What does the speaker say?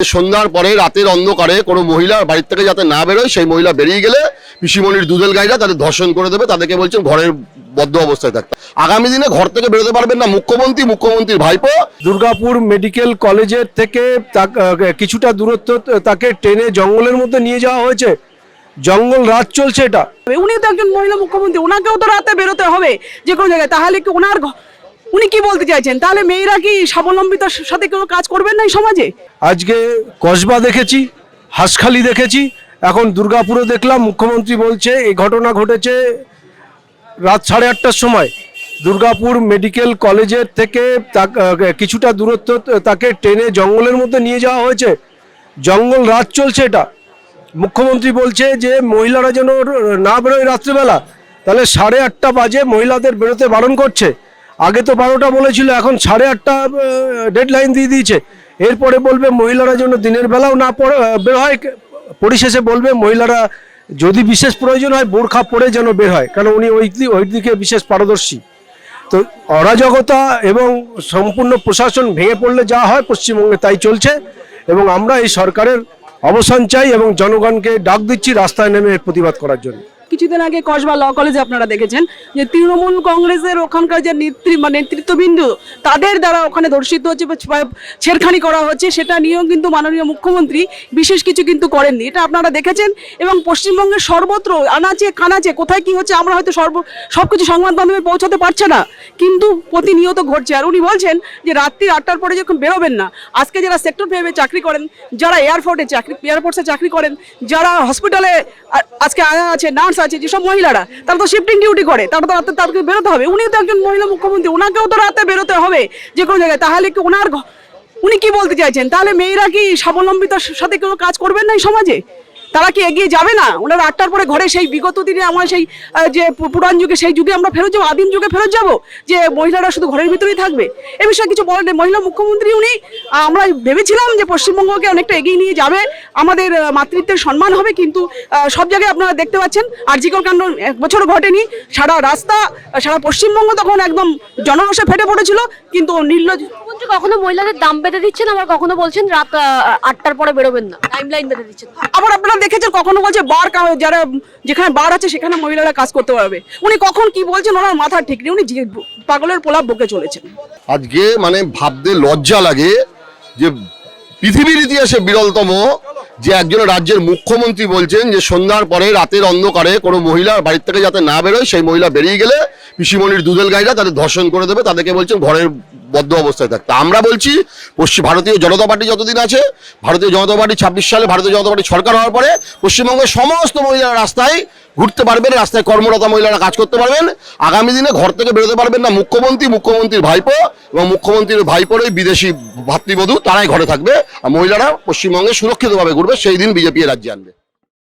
সন্ধ্যার পরে রাতের অন্ধকারে কোনো মহিলা বাড়ির থেকে যাতে না বেরোয় সেই মহিলা বেরিয়ে গেলে পিসিমণির দুধেল গাইরা তাদের ধর্ষণ করে দেবে তাদেরকে বলছেন ঘরের বদ্ধ অবস্থায় থাকতে। আগামী দিনে ঘর থেকে বেরোতে পারবেন না মুখ্যমন্ত্রী মুখ্যমন্ত্রীর ভাইপো। দুর্গাপুর মেডিকেল কলেজের থেকে কিছুটা দূরত্ব তাকে ট্রেনে জঙ্গলের মধ্যে নিয়ে যাওয়া হয়েছে। জঙ্গল রাত চলছে এটা। উনি তো একজন মহিলা মুখ্যমন্ত্রী ওনাকেও তো রাতে বেরোতে হবে যে কোনো জায়গায়। তাহলে কি ওনার উনি কি বলতে চাইছেন? তাহলে মেয়েরা কি স্বাবলম্বিতার সাথে কোনো কাজ করবেন না এই সমাজে? আজকে কসবা দেখেছি, হাঁসখালি দেখেছি, এখন দুর্গাপুরে দেখলাম মুখ্যমন্ত্রী বলছে, এই ঘটনা ঘটেছে রাত সাড়ে আটটার সময়। দুর্গাপুর মেডিকেল কলেজের থেকে কিছুটা দূরত্ব তাকে ট্রেনে জঙ্গলের মধ্যে নিয়ে যাওয়া হয়েছে। জঙ্গল রাত চলছে এটা। মুখ্যমন্ত্রী বলছে যে, মহিলারা যেন না বেরোয় রাত্রিবেলা। তাহলে সাড়ে আটটা বাজে মহিলাদের বেরোতে বারণ করছে। আগে তো বারোটা বলেছিল, এখন সাড়ে আটটা ডেড লাইন দিয়ে দিয়েছে। এরপরে বলবে মহিলারা যেন দিনের বেলাও না বের হয়। পরিশেষে বলবে মহিলারা যদি বিশেষ প্রয়োজন হয়, বোরখা পরে যেন বের হয়, কারণ উনি ওই ওই দিকে বিশেষ পারদর্শী। তো অরাজকতা এবং সম্পূর্ণ প্রশাসন ভেঙে পড়লে যা হয়, পশ্চিমবঙ্গে তাই চলছে। এবং আমরা এই সরকারের অবসান চাই এবং জনগণকে ডাক দিচ্ছি, রাস্তায় নেমে প্রতিবাদ করার জন্য। কিছুদিন আগে কসবা ল কলেজে আপনারা দেখেছেন যে তৃণমূল কংগ্রেসের ওখানকার যে নেতৃ মানে নেতৃত্ববিন্দু, তাদের দ্বারা ওখানে ধর্ষিত হচ্ছে বা ছেড়খানি করা হচ্ছে, সেটা নিয়েও কিন্তু মাননীয় মুখ্যমন্ত্রী বিশেষ কিছু কিন্তু করেননি। এটা আপনারা দেখেছেন এবং পশ্চিমবঙ্গের সর্বত্র, আনাচে, কানাচে, কোথায় কি হচ্ছে আমরা হয়তো সর্ব সব কিছু সংবাদ মাধ্যমে পৌঁছাতে পারছে না। কিন্তু প্রতিনিয়ত ঘটছে। আর উনি বলছেন যে রাত্রি আটটার পরে যখন বেরোবেন না, আজকে যারা সেক্টর ফাইভে চাকরি করেন, যারা এয়ারফোর্টে চাকরি এয়ারফোর্সে চাকরি করেন, যারা হসপিটালে আজকে আয়া আছে, নার্স আছে, যেসব মহিলারা, তারা তো শিফটিং ডিউটি করে, তারা তো রাতে তাদেরকে বেরোতে হবে। উনিও তো একজন মহিলা মুখ্যমন্ত্রী, ওনাকেও তো রাতে বেরোতে হবে যে কোনো জায়গায়। তাহলে কি ওনার উনি কি বলতে চাইছেন? তাহলে মেয়েরা কি স্বাবলম্বিতার সাথে কোনো কাজ করবেন না এই সমাজে? তারা কি এগিয়ে যাবে না? ওনারা আটটার পরে ঘরে সেই বিগত দিনে আমার সেই যে পুরাণ যুগে, সেই যুগে আমরা ফেরত যাব, আদিম যুগে ফেরত যাব, যে মহিলারা শুধু ঘরের ভিতরেই থাকবে। এ বিষয়ে কিছু বলেন মহিলা মুখ্যমন্ত্রী উনি আমরা ভেবেছিলাম যে পশ্চিমবঙ্গকে অনেকটা এগিয়ে নিয়ে যাবে। আমাদের মাতৃত্বের সম্মান হবে কিন্তু সব জায়গায় আপনারা দেখতে পাচ্ছেন আরজিকর কাণ্ড এক বছর ঘটেনি। সারা রাস্তা, সারা পশ্চিমবঙ্গ তখন একদম জনরসে ফেটে পড়েছিল, কিন্তু নির্লজ মুখ্যমন্ত্রী কখনো মহিলাদের দাম বেঁধে দিচ্ছেন আবার কখনো বলছেন রাত আটটার পরে বেরোবেন না। টাইম লাইন বেঁধে দিচ্ছেন। আবার আপনারা দেখেছেন কখনো বলছে বার যারা যেখানে বার আছে সেখানে মহিলারা কাজ করতে পারবে। উনি কখন কি বলছেন ওনার মাথা ঠিক নেই। উনি পাগলের পোলাপ বকে চলেছেন। আজকে মানে ভাবতে লজ্জা লাগে যে পৃথিবীর ইতিহাসে বিরলতম যে একজন রাজ্যের মুখ্যমন্ত্রী বলছেন যে সন্ধ্যার পরে রাতের অন্ধকারে কোনো মহিলার বাড়ির থেকে যাতে না বেরোয় সেই মহিলা বেরিয়ে গেলে পিসিমণির দুধেল গাইরা তাদের ধর্ষণ করে দেবে। তাদেরকে বলছেন ঘরের বদ্ধ অবস্থায় থাকতে। আমরা বলছি, পশ্চিম ভারতীয় জনতা পার্টি যতদিন আছে, ভারতীয় জনতা পার্টি ছাব্বিশ সালে ভারতীয় জনতা পার্টি সরকার হওয়ার পরে পশ্চিমবঙ্গের সমস্ত মহিলারা রাস্তায় ঘুরতে পারবেন, রাস্তায় কর্মরত মহিলারা কাজ করতে পারবেন। আগামী দিনে ঘর থেকে বেরোতে পারবেন না মুখ্যমন্ত্রী, মুখ্যমন্ত্রীর ভাইপো এবং মুখ্যমন্ত্রীর ভাইপোর ওই বিদেশি ভাতৃবধূ, তারাই ঘরে থাকবে। আর মহিলারা পশ্চিমবঙ্গে সুরক্ষিতভাবে ঘুরবে, সেই দিন বিজেপি রাজ্যে আনবে।